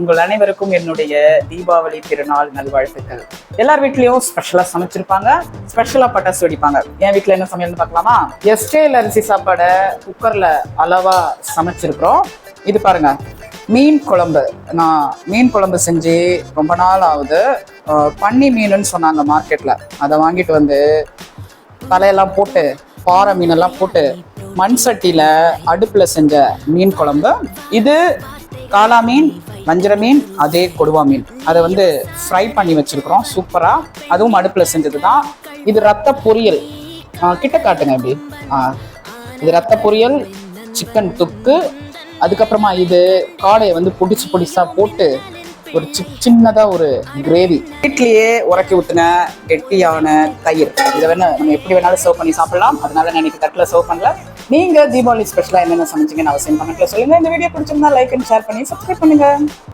உங்கள் அனைவருக்கும் என்னுடைய தீபாவளி திருநாள் நல்வாழ்த்துக்கள். எல்லார் வீட்லயும் ஸ்பெஷலா சமைச்சிருப்பாங்க ஸ்பெஷலா பட்டாசு வெடிப்பாங்க. என் வீட்டுல என்ன சமையல்னு பார்க்கலாமா? எஸ்டேல அரிசி சாப்பாடை குக்கர்ல அளவா சமைச்சிருக்கிறோம். இது பாருங்க மீன் குழம்பு. நான் மீன் குழம்பு செஞ்சு ரொம்ப நாள் ஆகுது. பன்னி மீனுன்னு சொன்னாங்க மார்க்கெட்ல அதை வாங்கிட்டு வந்து தலையெல்லாம் போட்டு பாறை மீனெல்லாம் போட்டு மண் சட்டியில அடுப்புல செஞ்ச மீன் குழம்பு. இது காளா மீன் வஞ்சர மீன் அதே கொடுவா மீன். அதை வந்து ஃப்ரை பண்ணி வச்சிருக்கிறோம். சூப்பராக அதுவும் அடுப்பில் செஞ்சது தான் இது ரத்த பொரியல். கிட்ட காட்டுங்க இப்படி இது ரத்த பொரியல் சிக்கன் தொக்கு. அதுக்கப்புறமா இது காடையை வந்து பொடிச்சு பொடிசா போட்டு ஒரு சி சின்னதாக ஒரு கிரேவி வீட்லேயே உரக்கி ஊற்றின கெட்டியான தயிர். இதை வேணால் நம்ம எப்படி வேணாலும் சர்வ் பண்ணி சாப்பிடலாம். அதனால நான் இன்னைக்கு தட்டில் சர்வ் பண்ணல. நீங்க தீபாவளி ஸ்பெஷலா என்னென்ன சமைச்சிங்கன்னு அவசியம் கமெண்ட்ல சொல்லுங்க. இந்த வீடியோ பிடிச்சிருந்தா லைக் அண்ட் ஷேர் பண்ணி சப்ஸ்கிரைப் பண்ணுங்க.